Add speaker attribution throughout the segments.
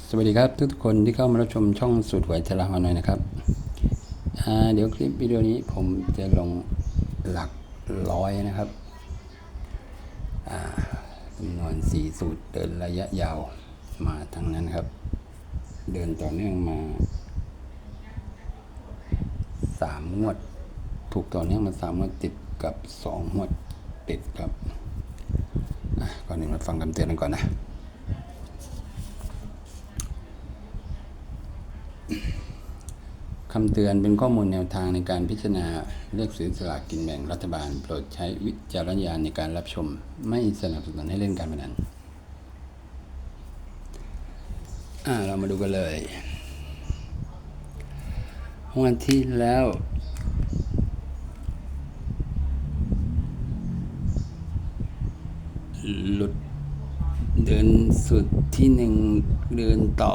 Speaker 1: สวัสดีครับทุกคนที่เข้ามารับชมช่องสุดหวยทะลาฮานอยนะครับ เดี๋ยวคลิปวิดีโอนี้ผมจะลงหลักร้อยนะครับจำนวนสี่สูตรเดินระยะยาวมาทั้งนั้นครับ เดินต่อเนื่องมาสามงวด ถูกต่อเนื่องมาสามงวดติดกับสองงวดติดครับก่อนหนึ่งมาฟังคำเตือนกันก่อนนะ คำเตือนเป็นข้อมูลแนวทางในการพิจารณาเลือกซื้อสลากกินแบ่งรัฐบาล โปรดใช้วิจารณญาณในการรับชม ไม่สนับสนุนให้เล่นการพนันอ่าเรามาดูกันเลยวันที่แล้วหลุดเดินสุดที่หนึ่งเดินต่อ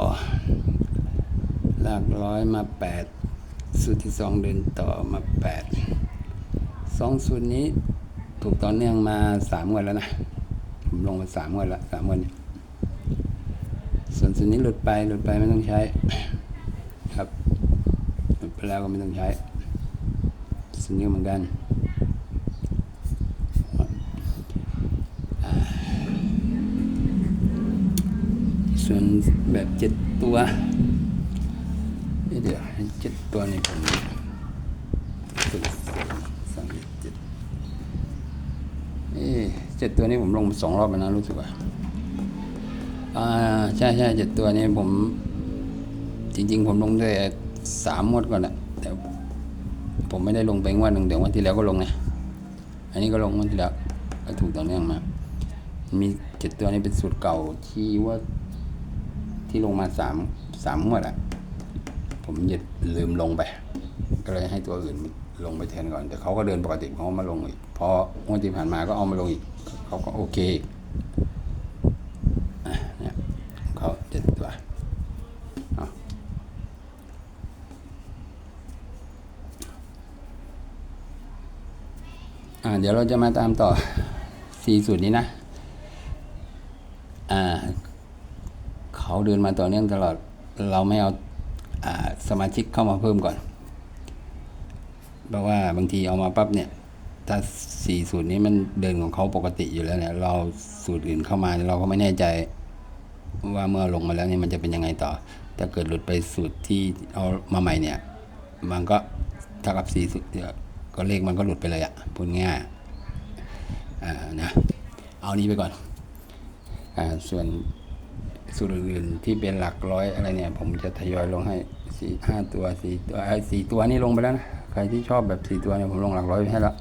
Speaker 1: หลักร้อยมาแปด สูตรที่สองเดินต่อมาแปดสองสูตรนี้ถูกต่อเนื่องมาสามวันแล้วนะ ผมลงมาสามวันละสามวัน ส่วนสูตรนี้หลุดไปหลุดไปไม่ต้องใช้ ครับหลุดไปแล้วก็ไม่ต้องใช้ สูตรนี้เหมือนกันส่วนแบบเจ็ดตัว เจ็ดตัวนี้ผมสุดสามเจ็ดเอ๊เจ็ดตัวนี้ผมลงสองรอบแล้วนะรู้สึกว่าอ่าใช่ใช่เจ็ดตัวนี้ผม จริง ๆ ผมลงได้สามงวดก่อนแหละแต่ผมไม่ได้ลงไปงวดหนึ่งเดี๋ยววันที่แล้วก็ลงนะอันนี้ก็ลงวันที่แล้วก็ถูกต่อเนื่องมามีเจ็ดตัวนี้เป็นสูตรเก่าที่ว่าที่ลงมาสามสามงวดอะ ผมหยุดลืมลงไป ก็เลยให้ตัวอื่นลงไปแทนก่อน แต่เขาก็เดินปกติเขามาลงอีก พองวดที่ผ่านมาก็เอามาลงอีก เขาก็โอเคเนี่ยเขาเจ็ดตัวเอาอ่าเดี๋ยวเราจะมาตามต่อสี่สูตรนี้นะ อ่า เขาเดินมาต่อเนื่องตลอด เราไม่เอา สมาชิกเข้ามาเพิ่มก่อน เพราะว่าบางทีเอามาปั๊บเนี่ย ถ้าสี่สูตรนี้มันเดินของเขาปกติอยู่แล้วเนี่ย เราสูตรอื่นเข้ามาเราก็ไม่แน่ใจว่าเมื่อลงมาแล้วเนี่ยมันจะเป็นยังไงต่อ ถ้าเกิดหลุดไปสูตรที่เอามาใหม่เนี่ย มันก็เท่ากับสี่สูตรก็เลขมันก็หลุดไปเลยอะพูดง่ายอ่านะ เอานี้ไปก่อน อ่า ส่วน สูตรอื่นที่เป็นหลักร้อยอะไรเนี่ย ผมจะทยอยลงให้สี่ห้าตัวสี่ตัวไอ้สี่ตัวนี่ลงไปแล้วนะ ใครที่ชอบแบบสี่ตัวเนี่ยผมลงหลักร้อยไว้ให้แล้ว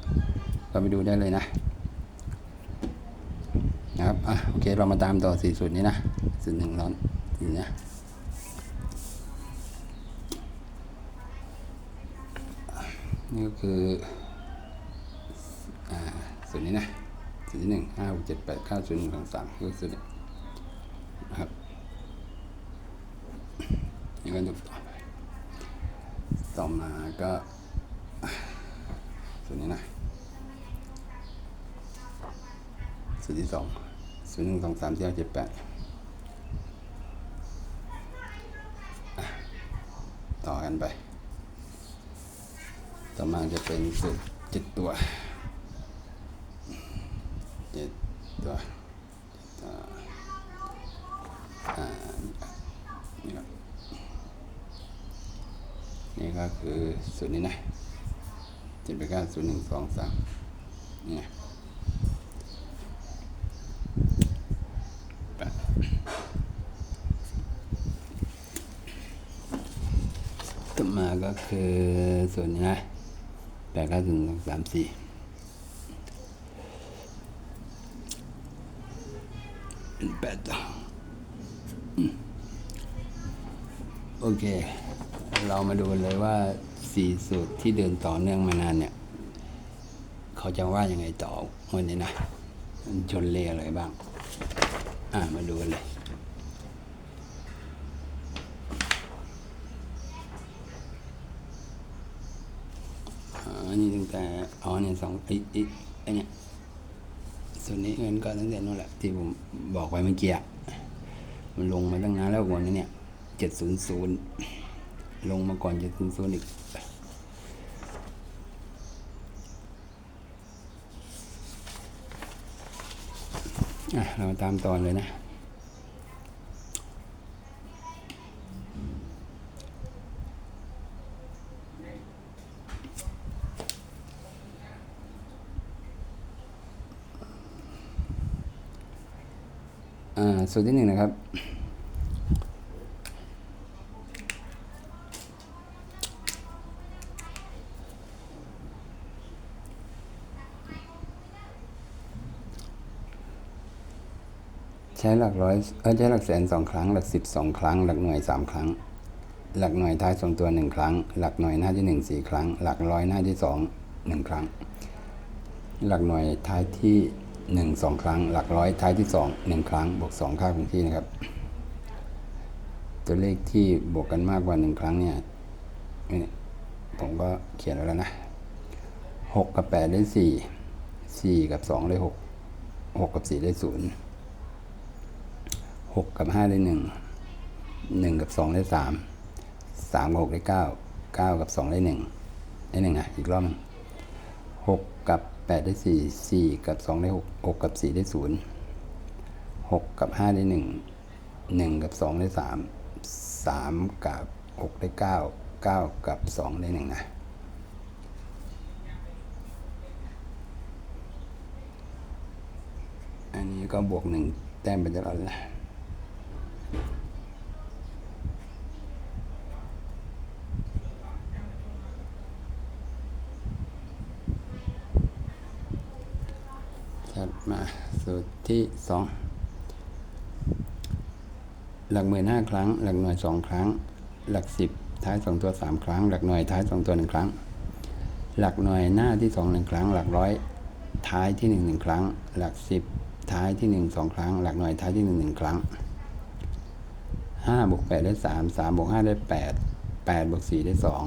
Speaker 1: ก็ไปดูได้เลยนะนะครับอะโอเคเรามาตามต่อสี่สูตรนี้นะสูตรหนึ่งร้อนสีเนี้ยนี่ก็คืออ่าสูตรนี้นะสูตรที่หนึ่งห้าหกเจ็ดแปดเก้าศูนย์หนึ่งสองสามคือสูตรนี้นะครับ ก็ดูต่อไป ต่อมาก็ส่วนนี้นะส่วนที่สองส่วนหนึ่งสองสามสี่ห้าเจ็ดแปดต่อกันไป ต่อมาจะเป็นสูตรเจ็ดตัวเจ็ดตัวเจ็ดตัว อ่านี่ครับนี่ ก็คือสูตรนี้นะเจ็ดแปดเก้าศูนย์หนึ่งสองสามนี่ไงแปดต่อมาก็คือส่วนนี้นะแปดเก้าศูนย์สองสามสี่เป็นแปดตัวโอเค เรามาดูเลยว่าสี่สูตรที่เดินต่อเนื่องมานานเนี่ย เขาจะว่ายังไงต่อวันนี้นะมันชนเลขอะไรบ้าง อ่ามาดูกันเลยอันนี้ตั้งแต่อ๋อเนี่ยสองไอ้ไอ้ไอ้เนี่ยส่วนนี้เงินก็ตั้งแต่นู่นแหละที่ผมบอกไว้เมื่อกี้มันลงมาตั้งนานแล้ววันนี้เนี่ยเจ็ดศูนย์ศูนย์ ลงมาก่อนจ็ดศูนย์ศูนย์อีกอะเราตามตอนเลยนะอ่าสูตรที่หนึ่งนะครับ ใช้หลักร้อยเออใช้หลักแสนสองครั้ง หลักสิบสองครั้ง หลักหน่วยสามครั้ง หลักหน่วยท้ายสองตัวหนึ่งครั้ง หลักหน่วยหน้าที่หนึ่งสี่ครั้ง หลักร้อยหน้าที่สองหนึ่งครั้ง หลักหน่วยท้ายที่หนึ่งสองครั้ง หลักร้อยท้ายที่สองหนึ่งครั้ง บวกสองค่าคงที่นะครับ ตัวเลขที่บวกกันมากกว่าหนึ่งครั้งเนี่ยผมก็เขียนไว้แล้วนะหกกับแปดได้สี่สี่กับสองได้หกหกกับสี่ได้ศูนย์ หกกับห้าได้หนึ่งหนึ่งกับสองได้สามสามกับหกได้เก้าเก้ากับสองได้หนึ่งได้หนึ่งอะ อีกรอบหนึ่งหกกับแปดได้สี่สี่กับสองได้หกหกกับสี่ได้ศูนย์หกกับห้าได้หนึ่งหนึ่งกับสองได้สามสามกับหกได้เก้าเก้ากับสองได้หนึ่งนะอันนี้ก็บวกหนึ่งแต้มไปตลอดนะ ถัดมาสูตรที่สองหลักหมื่นห้าครั้ง หลักหน่วยสองครั้ง หลักสิบท้ายสองตัวสามครั้ง หลักหน่วยท้ายสองตัวหนึ่งครั้ง หลักหน่วยหน้าที่สองหนึ่งครั้ง หลักร้อยท้ายที่หนึ่งหนึ่งครั้ง หลักสิบท้ายที่หนึ่งสองครั้ง หลักหน่วยท้ายที่หนึ่งหนึ่งครั้ง ห้าบวกแปดได้สามสามบวกห้าได้แปดแปดบวกสี่ได้สอง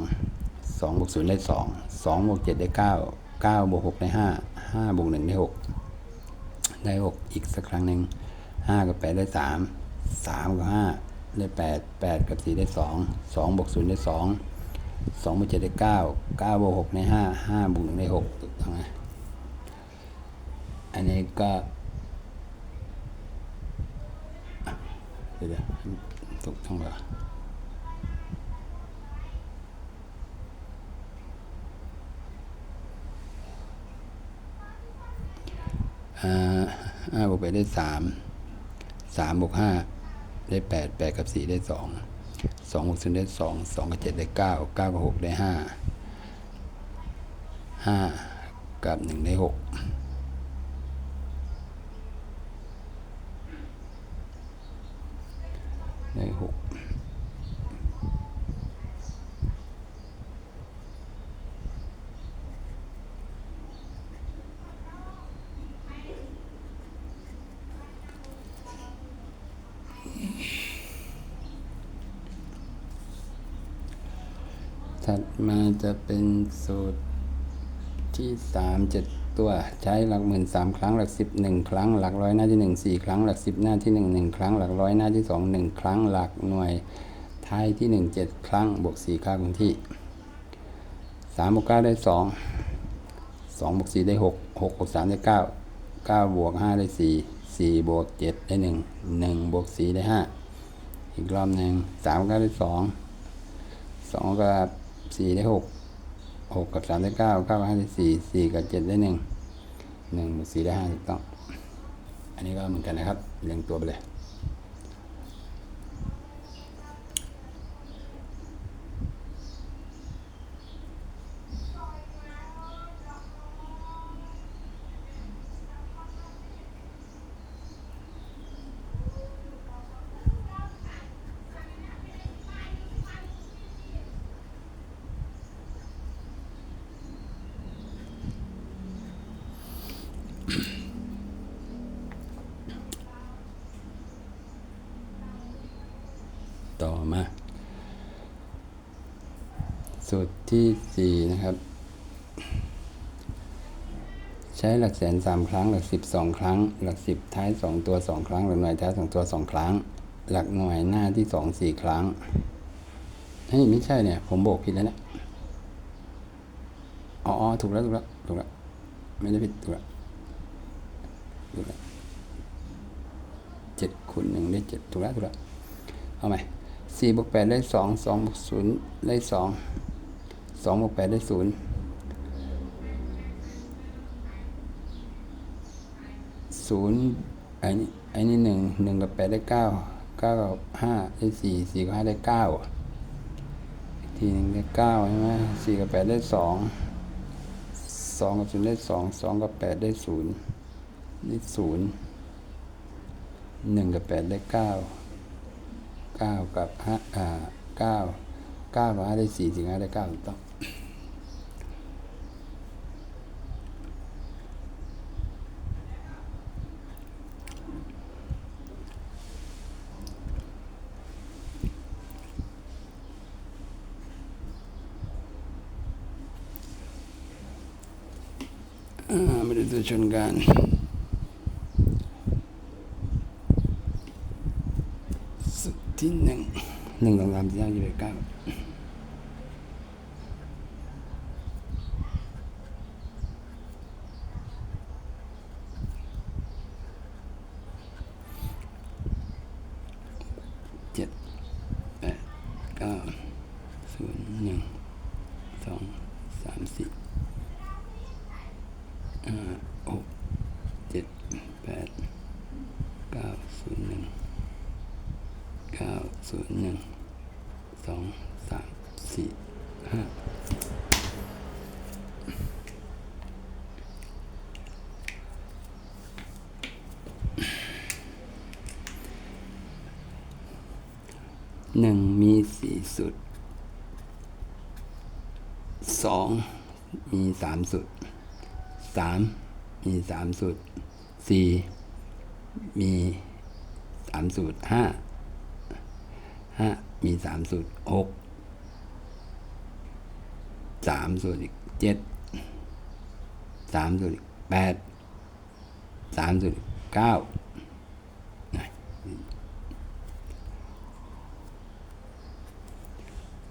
Speaker 1: สองบวกศูนย์ได้สองสองบวกเจ็ดได้เก้าเก้าบวกหกได้ห้าห้าบวกหนึ่งได้หกได้หกอีกสักครั้งหนึ่งห้ากับแปดได้สามสามกับห้าได้แปดแปดกับสี่ได้สองสองบวกศูนย์ได้สองสองบวกเจ็ดได้เก้าเก้าบวกหกได้ห้าห้าบวกหนึ่งได้หกถูกต้องไหมอันนี้ก็เดี๋ยว เดี๋ยวถูกต้งหรออ่าห้าบวกแปดได้สามสามบวกห้าได้แปดแปดกับสี่ได้สองสองบวกศูนย์ได้สองสองกับเจ็ดได้เก้าเก้ากับหกได้ห้าห้ากับหนึ่งได้หก ได้หก ถัดมาจะเป็นสูตรที่สามเจ็ดตัวใช้หลักหมื่นสามครั้งหลักสิบหนึ่งครั้งหลักร้อยหน้าที่หนึ่งสี่ครั้งหลักสิบหน้าที่หนึ่งหนึ่งครั้งหลักร้อยหน้าที่สองหนึ่งครั้งหลักหน่วยท้ายที่หนึ่งเจ็ดครั้งบวกสี่ค่าคงที่สามบวกเก้าได้สองสองบวกสี่ได้หกหกบวกสามได้เก้าเก้าบวกห้าได้สี่สี่บวกเจ็ดได้หนึ่งหนึ่งบวกสี่ได้ห้าอีกรอบหนึ่งสามกเก้าได้สองสองกับ สี่ได้หกหกกับสามได้เก้าเก้ากับห้าได้สี่สี่กับเจ็ดได้หนึ่งหนึ่งบวกสี่ได้ห้าถูกต้อง อันนี้ก็เหมือนกันนะครับเรียงตัวไปเลย ต่อมา สูตรที่สี่นะครับ ใช้หลักแสนสามครั้ง หลักสิบสองครั้ง หลักสิบท้ายสองตัวสองครั้ง หลักหน่วยท้ายสองตัวสองครั้ง หลักหน่วยหน้าที่สองสี่ครั้งเฮ้ยไม่ใช่เนี่ย ผมโบกผิดแล้วเนี่ยอ๋ออถูกแล้วถูกแล้วถูกแล้วไม่ได้ผิดถูกแล้วถูกแล้วเจ็ดคูณหนึ่งได้เจ็ดถูกแล้วถูกแล้วเอาใหมสี่บวกแปดได้สองสองบวกศูนย์ได้สอง สองบวกแปดได้ศูนย์ศูนย์ไอ้นี่ไอ้นี่หนึ่งหนึ่งกับแปดได้เก้าเก้ากับห้าได้สี่สี่กับห้าได้เก้าอีกทีหนึ่งได้เก้าใช่ไหมสี่กับแปดได้สองสองกับศูนย์ได้สองสองกับแปดได้ศูนย์ได้ศูนย์หนึ่งกับแปดได้เก้าเก้ากับห้าอ่าเก้าเก้ากับห้าได้สี่สี่กับห้าได้เก้าถูกต้อง อ่าไม่ได้ตัวชนกันสุดที่หนึ่งหนึ่งสองสามสี่ห้าหกเจ็ดแปดเก้าเจ็ดแปดเก้าศูนย์หนึ่งสองสามสี่ ห้าหกเจ็ดแปดเก้าศูนย์หนึ่งเก้าศูนย์หนึ่งสองสามสี่ห้า หนึ่งมีสี่สุดสองมีสามสุดสามมีสามสูตรสี่มีสามสูตรห้าห้ามีสามสูตรหกสามสูตรอีกเจ็ดสามสูตรอีกแปดสามสูตรอีกเก้า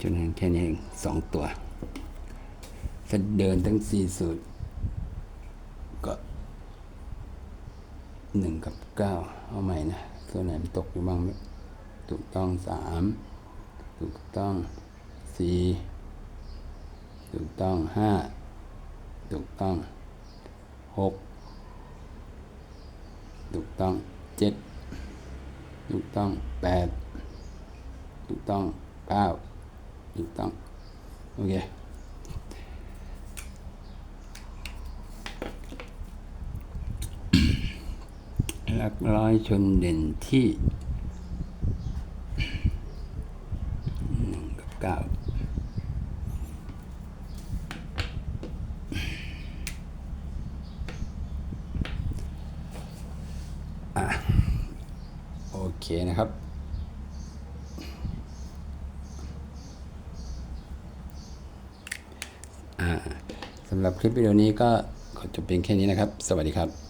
Speaker 1: จนแค่นี้เองสองตัวถ้าเดินทั้งสี่สูตร ก็หนึ่งกับเก้าเอาใหม่นะ ตัวไหนมันตกอยู่บ้างไหมถูกต้องสามถูกต้องสี่ถูกต้องห้าถูกต้องหกถูกต้องเจ็ดถูกต้องแปดถูกต้องเก้า ถูกต้องโอเคหลักร้อยชนเด่นที่หนึ่งกับเก้าอะโอเคนะครับ อ่าสำหรับคลิปวิดีโอนี้ก็ขอจบเพียงแค่นี้นะครับ สวัสดีครับ